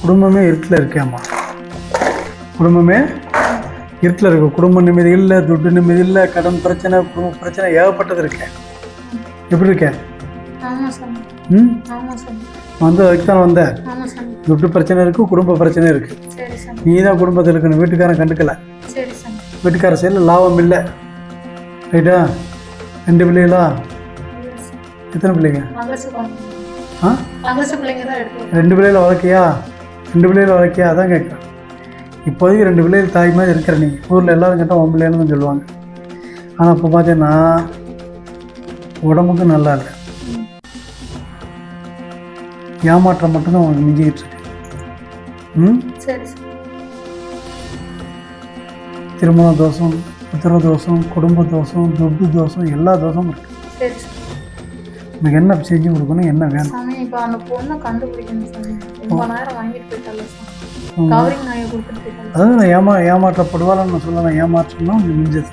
குடும்பமே இருட்டில் இருக்கேம்மா. குடும்பமே இருட்டில் இருக்கு. குடும்ப நிம்மதி இல்லை துட்டு நிம்மதி இல்லை கடன் பிரச்சனை குடும்ப பிரச்சனை ஏகப்பட்டது இருக்கேன் எப்படி இருக்கேன் ம்? வந்து அதுக்கு தான் வந்தேன் துட்டு பிரச்சனை இருக்குது குடும்ப பிரச்சனை இருக்குது நீ தான் குடும்பத்தில் இருக்கணும். வீட்டுக்காரன் கண்டுக்கல. வீட்டுக்கார சைடில் லாபம் இல்லை. ரைட்டா? ரெண்டு பிள்ளைகளா? எத்தனை பிள்ளைங்க? ஆ? ரெண்டு பிள்ளைகளை வளர்க்கியா? ரெண்டு பிள்ளைகளை வளர்க்கியா? அதான் கேட்குறேன். இப்போதைக்கு ரெண்டு பிள்ளைகள் தாய் மாதிரி இருக்கிற நீ. ஊரில் எல்லாரும் கேட்டால் உன் பிள்ளைன்னு சொல்லுவாங்க. ஆனால் இப்போ பார்த்தீங்கன்னா உடம்புக்கு நல்லா இல்லை. ஏமாற்றம் மட்டும்தான் உனக்கு மிஞ்சிக்கிட்டு இருக்கு. ம்? திருமண தோஷம் புத்திர தோஷம் குடும்ப தோஷம் துட்டு தோஷம் எல்லா தோஷமும் இருக்கு. உனக்கு என்ன செஞ்சு கொடுக்கணும் என்ன வேணும்? சாமி இப்போ அந்த பொண்ணை கண்டுபிடிக்கணும் சாமி. நேரம் வாங்கிட்டு போயிட்டால சாமி. கவரிங் நாயை கொடுத்துட்டு போயிட்டால அதாவது நான் ஏமா ஏமாற்றப்படுவாளன்னு நான் சொல்ல நான் ஏமாற்றம்னா உங்களுக்கு மிஞ்சது